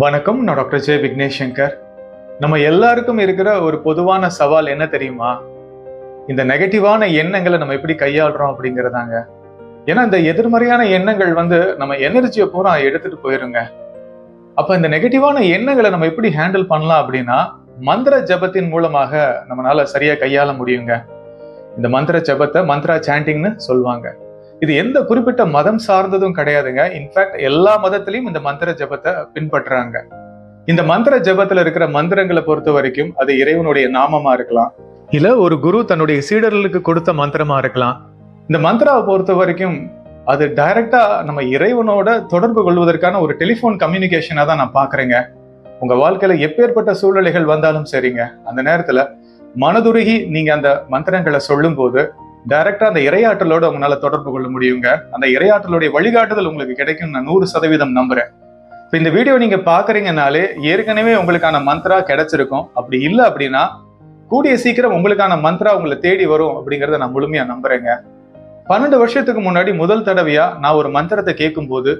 வணக்கம் நான் டாக்டர் ஜெய விக்னேஷ் சங்கர் நம்ம எல்லாருக்கும் இருக்கிற ஒரு பொதுவான சவால் என்ன தெரியுமா? இந்த நெகட்டிவான எண்ணங்களை நம்ம எப்படி கையாளுறோம் அப்படிங்கிறதாங்க. ஏன்னா இந்த எதிர்மறையான எண்ணங்கள் வந்து நம்ம எனர்ஜியை பூரா எடுத்துட்டு போயிருங்க. அப்ப இந்த நெகட்டிவான எண்ணங்களை நம்ம எப்படி ஹேண்டில் பண்ணலாம் அப்படின்னா மந்திர ஜபத்தின் மூலமாக நம்மளால சரியா கையாள முடியுங்க. இந்த மந்திர ஜபத்தை மந்த்ரா சாண்டிங்னு சொல்லுவாங்க. இது எந்த குறிப்பிட்ட மதம் சார்ந்ததும் கிடையாதுங்க. இன்ஃபேக்ட் எல்லா மதத்திலையும் இந்த மந்திர ஜபத்தை பின்பற்றுறாங்க. இந்த மந்திர ஜபத்துல இருக்கிற மந்திரங்களை பொறுத்த வரைக்கும் அது இறைவனுடைய நாமமா இருக்கலாம். இல்ல ஒரு குரு தன்னுடைய சீடர்களுக்கு கொடுத்த மந்திரமா இருக்கலாம். இந்த மந்திராவை பொறுத்த வரைக்கும் அது டைரக்டா நம்ம இறைவனோட தொடர்பு கொள்வதற்கான ஒரு டெலிஃபோன் கம்யூனிகேஷனா தான் நான் பாக்குறேங்க உங்க வாழ்க்கையில எப்பேற்பட்ட சூழ்நிலைகள் வந்தாலும் சரிங்க. அந்த நேரத்துல மனதுருகி நீங்க அந்த மந்திரங்களை சொல்லும் போது டைரக்டா அந்த இரையாற்றலோட உங்களால தொடர்பு கொள்ள முடியுங்க. அந்த இரையாற்றலுடைய வழிகாட்டுதல் உங்களுக்கு கிடைக்கும் நான் நூறு சதவீதம் நம்புறேன். இப்போ இந்த வீடியோ நீங்க பாக்குறீங்கனாலே ஏற்கனவே உங்களுக்கான மந்த்ரா கிடைச்சிருக்கும். அப்படி இல்லை அப்படின்னா கூடிய சீக்கிரம் உங்களுக்கான மந்த்ரா உங்களை தேடி வரும் அப்படிங்கறத நான் முழுமையா நம்புறேங்க. பன்னெண்டு வருஷத்துக்கு முன்னாடி முதல் தடவையா நான் ஒரு மந்திரத்தை கேட்கும் போது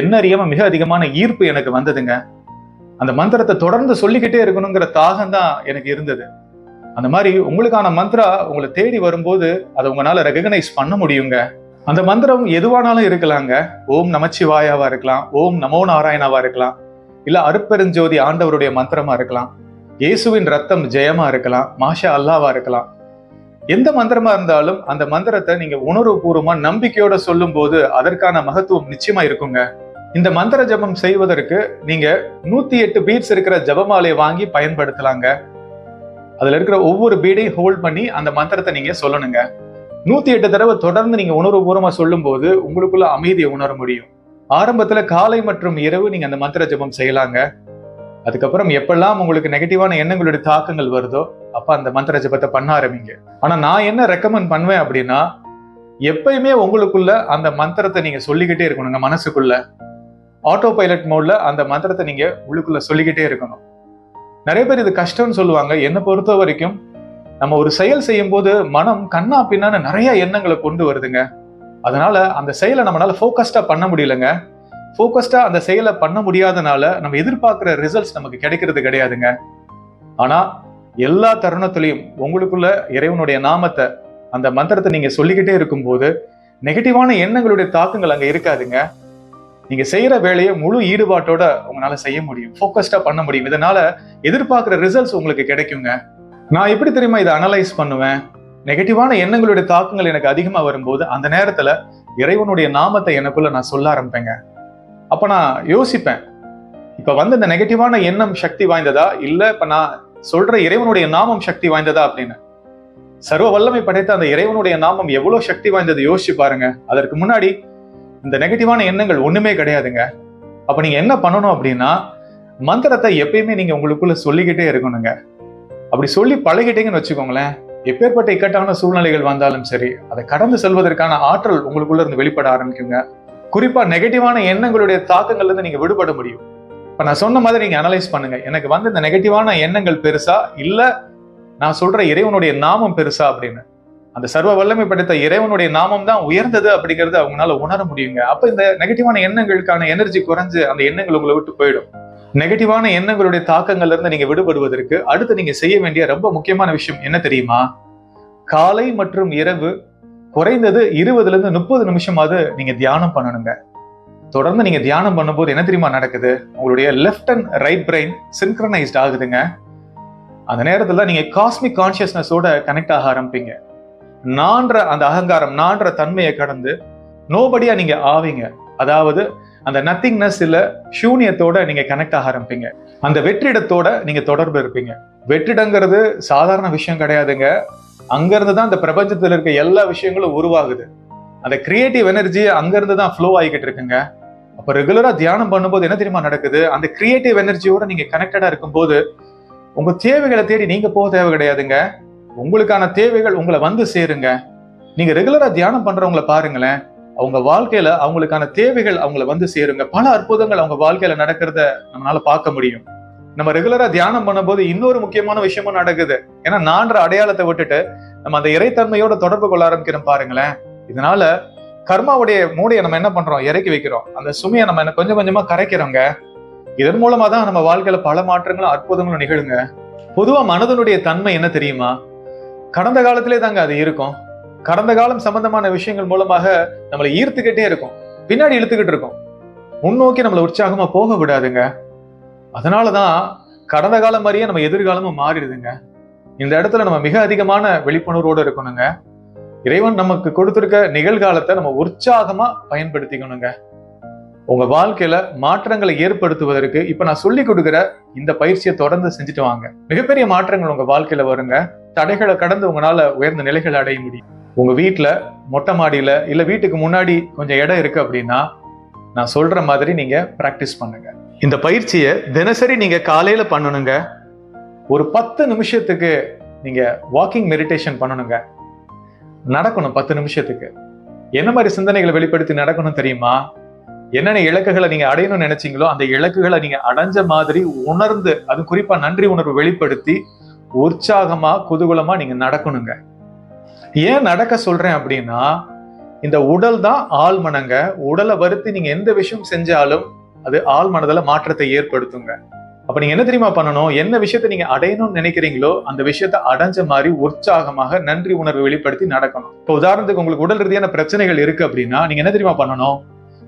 என்ன அறியாம மிக அதிகமான ஈர்ப்பு எனக்கு வந்ததுங்க. அந்த மந்திரத்தை தொடர்ந்து சொல்லிக்கிட்டே இருக்கணுங்கிற தாகம் தான் எனக்கு இருந்தது. அந்த மாதிரி உங்களுக்கான மந்த்ரா உங்களை தேடி வரும்போது அதை உங்களால ரெகனைஸ் பண்ண முடியுங்க. அந்த மந்திரம் எதுவானாலும் இருக்கலாங்க. ஓம் நமச்சிவாயாவா இருக்கலாம் ஓம் நமோ நாராயணாவா இருக்கலாம் இல்ல அருப்பெருஞ்சோதி ஆண்டவருடைய மந்திரமா இருக்கலாம் இயேசுவின் ரத்தம் ஜெயமா இருக்கலாம் மாஷா அல்லாவா இருக்கலாம். எந்த மந்திரமா இருந்தாலும் அந்த மந்திரத்தை நீங்க உணர்வுபூர்வமா நம்பிக்கையோட சொல்லும் போது அதற்கான மகத்துவம் நிச்சயமா இருக்குங்க. இந்த மந்திர ஜபம் செய்வதற்கு நீங்க நூத்தி எட்டு பீட்ஸ் இருக்கிற ஜபமாலையை வாங்கி பயன்படுத்தலாங்க. அதுல இருக்கிற ஒவ்வொரு பீடையும் ஹோல்ட் பண்ணி அந்த மந்திரத்தை நீங்க சொல்லணுங்க. நூத்தி எட்டு தடவை தொடர்ந்து நீங்க உணர்வுபூர்வமா சொல்லும் போது உங்களுக்குள்ள அமைதியை உணர முடியும். ஆரம்பத்துல காலை மற்றும் இரவு நீங்க அந்த மந்திர ஜபம் செய்யலாங்க. அதுக்கப்புறம் எப்பெல்லாம் உங்களுக்கு நெகட்டிவான எண்ணங்களுடைய தாக்கங்கள் வருதோ அப்ப அந்த மந்திர ஜபத்தை பண்ண ஆரம்பிங்க. ஆனா நான் என்ன ரெக்கமெண்ட் பண்ணுவேன் அப்படின்னா எப்பயுமே உங்களுக்குள்ள அந்த மந்திரத்தை நீங்க சொல்லிக்கிட்டே இருக்கணுங்க மனசுக்குள்ள. ஆட்டோ பைலட் மோட்ல அந்த மந்திரத்தை நீங்க உள்ளுக்குள்ள சொல்லிக்கிட்டே இருக்கணும். நிறைய பேர் இது கஷ்டம்னு சொல்லுவாங்க. என்னை பொறுத்த வரைக்கும் நம்ம ஒரு செயல் செய்யும் போது மனம் கண்ணா பின்னான்னு நிறைய எண்ணங்களை கொண்டு வருதுங்க. அதனால அந்த செயலை நம்மளால ஃபோக்கஸ்டா பண்ண முடியலங்க. ஃபோக்கஸ்டா அந்த செயலை பண்ண முடியாதனால நம்ம எதிர்பார்க்கிற ரிசல்ட்ஸ் நமக்கு கிடைக்கிறது கிடையாதுங்க. ஆனா எல்லா தருணத்திலையும் உங்களுக்குள்ள இறைவனுடைய நாமத்தை அந்த மந்திரத்தை நீங்க சொல்லிக்கிட்டே இருக்கும்போது நெகட்டிவான எண்ணங்களுடைய தாக்கங்கள் அங்க இருக்காதுங்க. நீங்க செய்யற வேலையை முழு ஈடுபாட்டோட உங்களால செய்ய முடியும். ஃபோக்கஸ்டா பண்ண முடியும். இதனால எதிர்பார்க்குற ரிசல்ட்ஸ் உங்களுக்கு கிடைக்குங்க. நான் எப்படி தெரியுமா இதை அனலைஸ் பண்ணுவேன்? நெகட்டிவான எண்ணங்களுடைய தாக்கங்கள் எனக்கு அதிகமா வரும்போது அந்த நேரத்துல இறைவனுடைய நாமத்தை எனக்குள்ள நான் சொல்ல ஆரம்பிப்பேங்க. அப்ப நான் யோசிப்பேன். இப்ப வந்து இந்த நெகட்டிவான எண்ணம் சக்தி வாய்ந்ததா? இல்ல இப்ப நான் சொல்ற இறைவனுடைய நாமம் சக்தி வாய்ந்ததா அப்படின்னு? சர்வ வல்லமை படைத்த அந்த இறைவனுடைய நாமம் எவ்வளவு சக்தி வாய்ந்தது யோசிச்சு பாருங்க. அதற்கு முன்னாடி இந்த நெகட்டிவான எண்ணங்கள் ஒண்ணுமே கிடையாதுங்க. அப்ப நீங்க என்ன பண்ணணும் அப்படின்னா மந்திரத்தை எப்பயுமே நீங்க உங்களுக்குள்ள சொல்லிக்கிட்டே இருக்கணுங்க. அப்படி சொல்லி பழகிட்டீங்கன்னு வச்சுக்கோங்களேன் எப்பேற்பட்ட இக்கட்டான சூழ்நிலைகள் வந்தாலும் சரி அதை கடந்து செல்வதற்கான ஆற்றல் உங்களுக்குள்ள இருந்து வெளிப்பட ஆரம்பிக்குங்க. குறிப்பா நெகட்டிவான எண்ணங்களுடைய தாக்கங்கள்ல இருந்து நீங்க விடுபட முடியும். இப்ப நான் சொன்ன மாதிரி நீங்க அனலைஸ் பண்ணுங்க. எனக்கு வந்து இந்த நெகட்டிவான எண்ணங்கள் பெருசா இல்ல நான் சொல்ற இறைவனுடைய நாமம் பெருசா அப்படின்னு. அந்த சர்வ வல்லமை படைத்த இறைவனுடைய நாமம் தான் உயர்ந்தது அப்படிங்கறத அவங்களால உணர முடியுங்க. அப்ப இந்த நெகட்டிவான எண்ணங்களுக்கான எனர்ஜி குறைஞ்சு அந்த எண்ணங்கள் உங்களை விட்டு போயிடும். நெகட்டிவான எண்ணங்களுடைய தாக்கங்கள்ல இருந்து நீங்க விடுபடுவதற்கு அடுத்து நீங்க செய்ய வேண்டிய ரொம்ப முக்கியமான விஷயம் என்ன தெரியுமா? காலை மற்றும் இரவு குறைந்தது இருபதுல இருந்து முப்பது நிமிஷமாவது நீங்க தியானம் பண்ணணுங்க. தொடர்ந்து நீங்க தியானம் பண்ணும்போது என்ன தெரியுமா நடக்குது? உங்களுடைய left and right brain synchronised ஆகுதுங்க. அந்த நேரத்துல நீங்க காஸ்மிக் கான்சியஸ்னஸோட கனெக்ட் ஆக ஆரம்பிப்பீங்க. நான்ற அந்த அகங்காரம் நான்ற தன்மையை கடந்து நோபடியா நீங்க ஆவீங்க. அதாவது அந்த நத்திங்னஸ் இல்ல சூனியத்தோட நீங்க கனெக்ட் ஆக ஆரம்பிப்பீங்க. அந்த வெற்றிடத்தோட நீங்க தொடர்பு இருப்பீங்க. வெற்றிடங்கிறது சாதாரண விஷயம் கிடையாதுங்க. அங்கிருந்து தான் இந்த பிரபஞ்சத்தில் இருக்க எல்லா விஷயங்களும் உருவாகுது. அந்த கிரியேட்டிவ் எனர்ஜி அங்கிருந்து தான் ஃப்ளோ ஆகிக்கிட்டு இருக்குங்க. அப்ப ரெகுலரா தியானம் பண்ணும்போது என்ன தெரியுமா நடக்குது? அந்த கிரியேட்டிவ் எனர்ஜியோட நீங்க கனெக்டடா இருக்கும்போது உங்க தேவைகளை தேடி நீங்க போக தேவை கிடையாதுங்க. உங்களுக்கான தேவைகள் உங்களை வந்து சேருங்க. நீங்க ரெகுலரா தியானம் பண்றவங்களை பாருங்களேன். அவங்க வாழ்க்கையில அவங்களுக்கான தேவைகள் அவங்கள வந்து சேருங்க. பல அற்புதங்கள் அவங்க வாழ்க்கையில நடக்கிறத நம்மளால பார்க்க முடியும். நம்ம ரெகுலரா தியானம் பண்ணும்போது இன்னொரு முக்கியமான விஷயமும் நடக்குது. ஏன்னா நான்ற அடையாளத்தை விட்டுட்டு நம்ம அந்த இறைத்தன்மையோட தொடர்பு கொள்ள ஆரம்பிக்கிறோம் பாருங்களேன். இதனால கர்மாவுடைய மூடையை நம்ம என்ன பண்றோம்? இறக்கி வைக்கிறோம். அந்த சுமையை நம்ம என்ன கொஞ்சம் கொஞ்சமா கரைக்கிறோங்க. இதன் மூலமா தான் நம்ம வாழ்க்கையில பல மாற்றங்களும் அற்புதங்களும் நிகழுங்க. பொதுவா மனதனுடைய தன்மை என்ன தெரியுமா? கடந்த காலத்திலே தாங்க அது இருக்கும். கடந்த காலம் சம்பந்தமான விஷயங்கள் மூலமாக நம்மளை ஈர்த்துக்கிட்டே இருக்கும். பின்னாடி இழுத்துக்கிட்டு இருக்கும். முன்னோக்கி நம்மளை உற்சாகமா போக விடாதுங்க. அதனாலதான் கடந்த காலம் மாதிரியே நம்ம எதிர்காலமும் மாறிடுதுங்க. இந்த இடத்துல நம்ம மிக அதிகமான விழிப்புணர்வோடு இருக்கணுங்க. இறைவன் நமக்கு கொடுத்துருக்க நிகழ்காலத்தை நம்ம உற்சாகமா பயன்படுத்திக்கணுங்க. உங்க வாழ்க்கையில மாற்றங்களை ஏற்படுத்துவதற்கு இப்ப நான் சொல்லி கொடுக்குற இந்த பயிற்சியை தொடர்ந்து செஞ்சுட்டு வாங்க. மிகப்பெரிய மாற்றங்கள் உங்க வாழ்க்கையில வருங்க. தடைகளை கடந்து உங்களால உயர்ந்த நிலைகளை அடைய முடியும். உங்க வீட்டுல மொட்டை மாடியில இல்ல வீட்டுக்கு முன்னாடி கொஞ்சம் இடம் இருக்கு அப்படின்னா நான் சொல்ற மாதிரி நீங்க பிராக்டிஸ் பண்ணுங்க. இந்த பயிற்சியை தினசரி நீங்க காலையில பண்ணணுங்க. ஒரு பத்து நிமிஷத்துக்கு நீங்க வாக்கிங் மெடிடேஷன் பண்ணணுங்க. நடக்கணும் பத்து நிமிஷத்துக்கு. என்ன மாதிரி சிந்தனைகளை வெளிப்படுத்தி நடக்கணும் தெரியுமா? என்னென்ன இலக்குகளை நீங்க அடையணும்னு நினைச்சீங்களோ அந்த இலக்குகளை நீங்க அடைஞ்ச மாதிரி உணர்ந்து அது குறிப்பா நன்றி உணர்வு வெளிப்படுத்தி உற்சாகமா குதூகலமா நீங்க நடக்கணுங்க. ஏன் நடக்க சொல்றேன் அப்படின்னா இந்த உடல் தான் ஆழ்மனங்க. உடலை வருத்தி நீங்க எந்த விஷயம் செஞ்சாலும் அது ஆழ்மனதில் மாற்றத்தை ஏற்படுத்துங்க. அப்ப நீங்க என்ன தெரியுமா பண்ணணும்? என்ன விஷயத்த நீங்க அடையணும்னு நினைக்கிறீங்களோ அந்த விஷயத்த அடைஞ்ச மாதிரி உற்சாகமாக நன்றி உணர்வு வெளிப்படுத்தி நடக்கணும். இப்போ உதாரணத்துக்கு உங்களுக்கு உடல் ரீதியான பிரச்சனைகள் இருக்கு அப்படின்னா நீங்க என்ன தெரியுமா பண்ணணும்?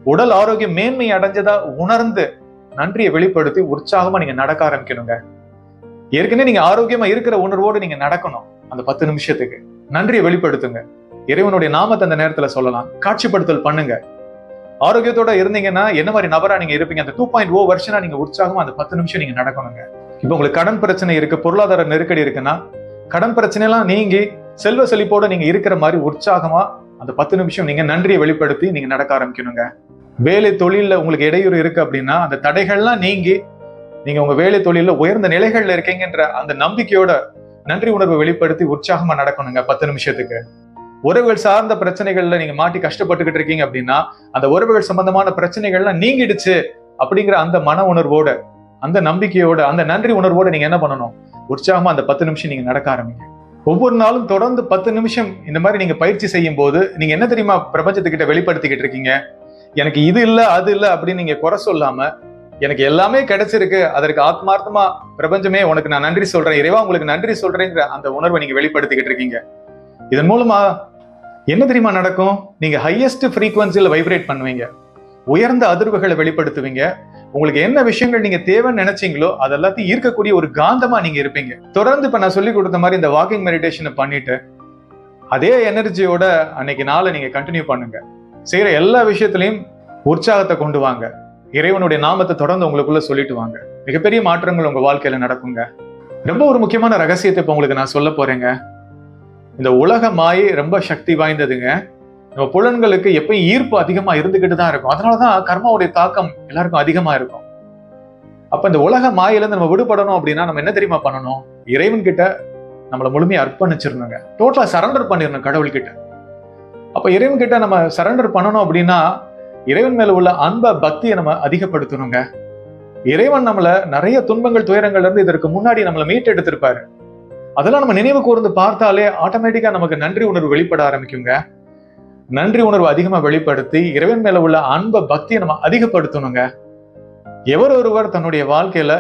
உடல் ஆரோக்கியம் மேன்மை அடைஞ்சதா உணர்ந்து நன்றியை வெளிப்படுத்தி உற்சாகமா நீங்க நடக்க ஆரம்பிக்கணுங்க. ஏற்கனவே நீங்க ஆரோக்கியமா இருக்கிற உணர்வோடு நீங்க நடக்கணும் அந்த பத்து நிமிஷத்துக்கு. நன்றியை வெளிப்படுத்துங்க. இறைவனுடைய நாமத்தை அந்த நேரத்துல சொல்லலாம். காட்சிப்படுத்தல் பண்ணுங்க. ஆரோக்கியத்தோட இருந்தீங்கன்னா என்ன மாதிரி நபரா நீங்க இருப்பீங்க? அந்த டூ பாயிண்ட் ஓ வருஷனா நீங்க உற்சாகமா அந்த பத்து நிமிஷம் நீங்க நடக்கணுங்க. இப்போ உங்களுக்கு கடன் பிரச்சனை இருக்கு பொருளாதார நெருக்கடி இருக்குன்னா கடன் பிரச்சனை எல்லாம் நீங்கி செல்வ செழிப்போட நீங்க இருக்கிற மாதிரி உற்சாகமா அந்த பத்து நிமிஷம் நீங்க நன்றியை வெளிப்படுத்தி நீங்க நடக்க ஆரம்பிக்கணுங்க. வேலை தொழில்ல உங்களுக்கு இடையூறு இருக்கு அப்படின்னா அந்த தடைகள்லாம் நீங்கி நீங்க உங்க வேலை தொழில உயர்ந்த நிலைகள்ல இருக்கீங்கன்ற அந்த நம்பிக்கையோட நன்றி உணர்வை வெளிப்படுத்தி உற்சாகமா நடக்கணுங்க பத்து நிமிஷத்துக்கு. உறவுகள் சார்ந்த பிரச்சனைகள்ல நீங்க மாட்டி கஷ்டப்பட்டுக்கிட்டு இருக்கீங்க அப்படின்னா அந்த உறவுகள் சம்பந்தமான பிரச்சனைகள்லாம் நீங்கிடுச்சு அப்படிங்கிற அந்த மன உணர்வோட அந்த நம்பிக்கையோட அந்த நன்றி உணர்வோட நீங்க என்ன பண்ணணும்? உற்சாகமா அந்த பத்து நிமிஷம் நீங்க நடக்க ஆரம்பிங்க. ஒவ்வொரு நாளும் தொடர்ந்து பத்து நிமிஷம் இந்த மாதிரி நீங்க பயிற்சி செய்யும் போது நீங்க என்ன தெரியுமா பிரபஞ்சத்துக்கிட்ட வெளிப்படுத்திக்கிட்டு இருக்கீங்க? எனக்கு இது இல்லை அது இல்லை அப்படின்னு நீங்க குறை சொல்லாம எனக்கு எல்லாமே கிடைச்சிருக்கு. அதற்கு ஆத்மார்த்தமா பிரபஞ்சமே உனக்கு நான் நன்றி சொல்றேன். இறைவா உங்களுக்கு நன்றி சொல்றேங்கிற அந்த உணர்வை நீங்க வெளிப்படுத்திக்கிட்டு இருக்கீங்க. இதன் மூலமா என்ன தெரியுமா நடக்கும்? நீங்க ஹையஸ்ட் ஃப்ரீக்வன்சியில் வைப்ரேட் பண்ணுவீங்க. உயர்ந்த அதிர்வுகளை வெளிப்படுத்துவீங்க. உங்களுக்கு என்ன விஷயங்கள் நீங்க தேவைன்னு நினைச்சீங்களோ அது எல்லாத்தையும் ஈர்க்கக்கூடிய ஒரு காந்தமா நீங்க இருப்பீங்க. தொடர்ந்து இப்ப நான் சொல்லி கொடுத்த மாதிரி இந்த வாக்கிங் மெடிடேஷனை பண்ணிட்டு அதே எனர்ஜியோட அன்னைக்கு நாளை நீங்க கண்டினியூ பண்ணுங்க. செய்யற எல்லா விஷயத்திலையும் உற்சாகத்தை கொண்டு வாங்க. இறைவனுடைய நாமத்தை தொடர்ந்து உங்களுக்குள்ள சொல்லிட்டு வாங்க. மிகப்பெரிய மாற்றங்கள் உங்க வாழ்க்கையில நடக்குங்க. ரொம்ப ஒரு முக்கியமான ரகசியத்தை இப்ப உங்களுக்கு நான் சொல்ல போறேங்க. இந்த உலக மாயை ரொம்ப சக்தி வாய்ந்ததுங்க. நம்ம புலன்களுக்கு எப்பயும் ஈர்ப்பு அதிகமா இருந்துகிட்டு தான் இருக்கும். அதனாலதான் கர்மாவுடைய தாக்கம் எல்லாருக்கும் அதிகமா இருக்கும். அப்ப இந்த உலக மாயிலிருந்து நம்ம விடுபடணும் அப்படின்னா நம்ம என்ன தெரியுமா பண்ணணும்? இறைவன் கிட்ட நம்மளை முழுமையை அர்ப்பணிச்சிருந்தோங்க டோட்டலா சரண்டர் பண்ணிடணும் கடவுள்கிட்ட. அப்ப இறைவன் கிட்ட நம்ம சரண்டர் பண்ணணும் அப்படின்னா இறைவன் மேல உள்ள அன்ப பக்தியை நம்ம அதிகப்படுத்தணுங்க. இறைவன் நம்மள நிறைய துன்பங்கள் துயரங்கள்ல இருந்து இதற்கு முன்னாடி நம்மளை மீட்டெடுத்திருப்பாரு. அதெல்லாம் நம்ம நினைவு கூர்ந்து பார்த்தாலே ஆட்டோமேட்டிக்கா நமக்கு நன்றி உணர்வு வெளிப்பட ஆரம்பிக்குங்க. நன்றி உணர்வு அதிகமா வெளிப்படுத்தி இறைவன் மேல உள்ள அன்ப பக்தியை நம்ம அதிகப்படுத்தணுங்க. எவர் ஒருவர் தன்னுடைய வாழ்க்கையில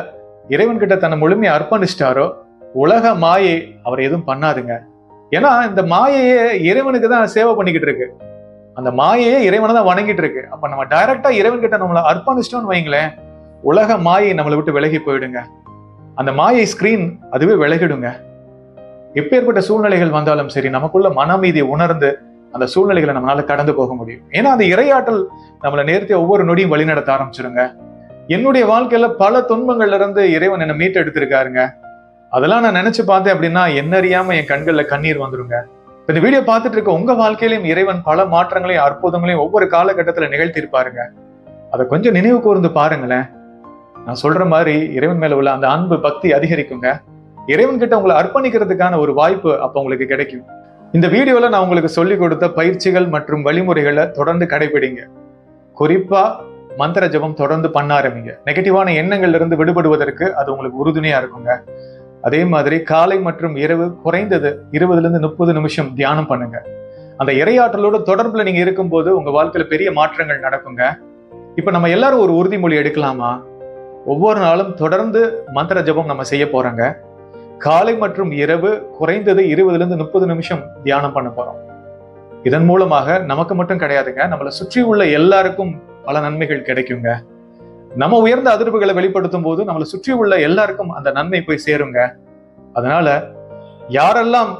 இறைவன் கிட்ட தன்னை முழுமையை அர்ப்பணிச்சிட்டாரோ உலக மாயை அவர் எதுவும் பண்ணாதுங்க. ஏன்னா இந்த மாயையே இறைவனுக்கு தான் சேவை பண்ணிக்கிட்டு இருக்கு. அந்த மாயையே இறைவனை தான் வணங்கிட்டு இருக்கு. அப்ப நம்ம டைரக்டா இறைவன் கிட்ட நம்மளை அர்ப்பணிச்சிட்டோம்னு வைங்களேன் உலக மாயை நம்மளை விட்டு விலகி போயிடுங்க. அந்த மாயை ஸ்கிரீன் அதுவே விலகிடுங்க. எப்பேற்பட்ட சூழ்நிலைகள் வந்தாலும் சரி நமக்குள்ள மன அமைதியை உணர்ந்து அந்த சூழ்நிலைகளை நம்மளால கடந்து போக முடியும். ஏன்னா அந்த இரையாற்றல் நம்மளை நேர்த்தி ஒவ்வொரு நொடியும் வழிநடத்த ஆரம்பிச்சிருங்க. என்னுடைய வாழ்க்கையில பல துன்பங்கள்ல இருந்து இறைவன் என்னை மீட்டு எடுத்திருக்காருங்க அதெல்லாம் நான் நினைச்சு பார்த்தேன் அப்படின்னா என்ன அறியாம என் கண்கள்ல கண்ணீர் வந்துருங்க. இந்த வீடியோ பார்த்துட்டு இருக்க உங்க வாழ்க்கையிலும் இறைவன் பல மாற்றங்களையும் அற்புதங்களையும் ஒவ்வொரு காலகட்டத்துல நிகழ்த்தியிருப்பாருங்க அதை கொஞ்சம் நினைவு கூர்ந்து பாருங்களேன். நான் சொல்ற மாதிரி இறைவன் மேல உள்ள அந்த அன்பு பக்தி அதிகரிக்குங்க. இறைவன் கிட்ட உங்களை அர்ப்பணிக்கிறதுக்கான ஒரு வாய்ப்பு அப்ப உங்களுக்கு கிடைக்கும். இந்த வீடியோல நான் உங்களுக்கு சொல்லிக் கொடுத்த பயிற்சிகள் மற்றும் வழிமுறைகளை தொடர்ந்து கடைபிடிங்க. குறிப்பா மந்திர ஜபம் தொடர்ந்து பண்ண ஆரம்பிங்க. நெகட்டிவான எண்ணங்கள்ல இருந்து விடுபடுவதற்கு அது உங்களுக்கு உறுதுணையா இருக்குங்க. அதே மாதிரி காலை மற்றும் இரவு குறைந்தது இருபதுலேருந்து முப்பது நிமிஷம் தியானம் பண்ணுங்க. அந்த இரையாற்றலோட தொடர்பில் நீங்க இருக்கும்போது உங்க வாழ்க்கையில பெரிய மாற்றங்கள் நடக்குங்க. இப்போ நம்ம எல்லாரும் ஒரு உறுதிமொழி எடுக்கலாமா? ஒவ்வொரு நாளும் தொடர்ந்து மந்திர ஜெபம் நம்ம செய்ய போறோங்க. காலை மற்றும் இரவு குறைந்தது இருபதுலேருந்து முப்பது நிமிஷம் தியானம் பண்ண போறோம். இதன் மூலமாக நமக்கு மட்டும் கிடையாதுங்க. நம்மளை சுற்றி உள்ள எல்லாருக்கும் பல நன்மைகள் கிடைக்குங்க. நம்ம உயர்ந்த அதிர்வுகளை வெளிப்படுத்தும் போது நம்மளை சுற்றி உள்ள எல்லாருக்கும் அந்த நன்மை போய் சேருங்க. அதனால யாரெல்லாம்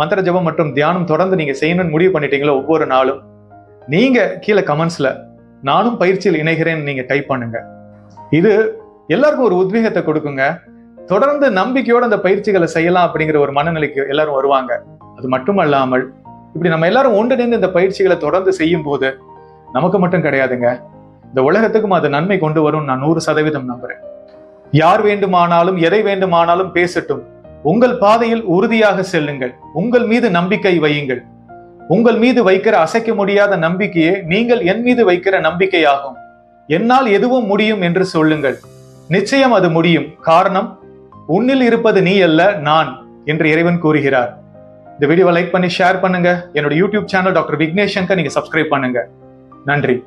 மந்திர ஜபம் மற்றும் தியானம் தொடர்ந்து நீங்க செய்யணும்னு முடிவு பண்ணிட்டீங்களோ ஒவ்வொரு நாளும் நீங்க கீழே கமெண்ட்ஸ்ல நானும் பயிற்சியில் இணைகிறேன் நீங்க டைப் பண்ணுங்க. இது எல்லாருக்கும் ஒரு உத்வேகத்தை கொடுக்குங்க. தொடர்ந்து நம்பிக்கையோட அந்த பயிற்சிகளை செய்யலாம் அப்படிங்கிற ஒரு மனநிலைக்கு எல்லாரும் வருவாங்க. அது மட்டுமல்லாமல் இப்படி நம்ம எல்லாரும் ஒன்றிணைந்து இந்த பயிற்சிகளை தொடர்ந்து செய்யும் போது நமக்கு மட்டும் கிடையாதுங்க. இந்த உலகத்துக்கும் அது நன்மை கொண்டு வரும் நான் நூறு சதவீதம் நம்புறேன். யார் வேண்டுமானாலும் எதை வேண்டுமானாலும் பேசட்டும். உங்கள் பாதையில் உறுதியாக செல்லுங்கள். உங்கள் மீது நம்பிக்கை வையுங்கள். உங்கள் மீது வைக்கிற அசைக்க முடியாத நம்பிக்கையே நீங்கள் என் மீது வைக்கிற நம்பிக்கையாகும். என்னால் எதுவும் முடியும் என்று சொல்லுங்கள். நிச்சயம் அது முடியும். காரணம் உன்னில் இருப்பது நீ அல்ல நான் என்று இறைவன் கூறுகிறார். இந்த வீடியோவை லைக் பண்ணி ஷேர் பண்ணுங்க. என்னோட YouTube channel doctor Vignesh Shankar நீங்க சப்ஸ்கிரைப் பண்ணுங்க. நன்றி.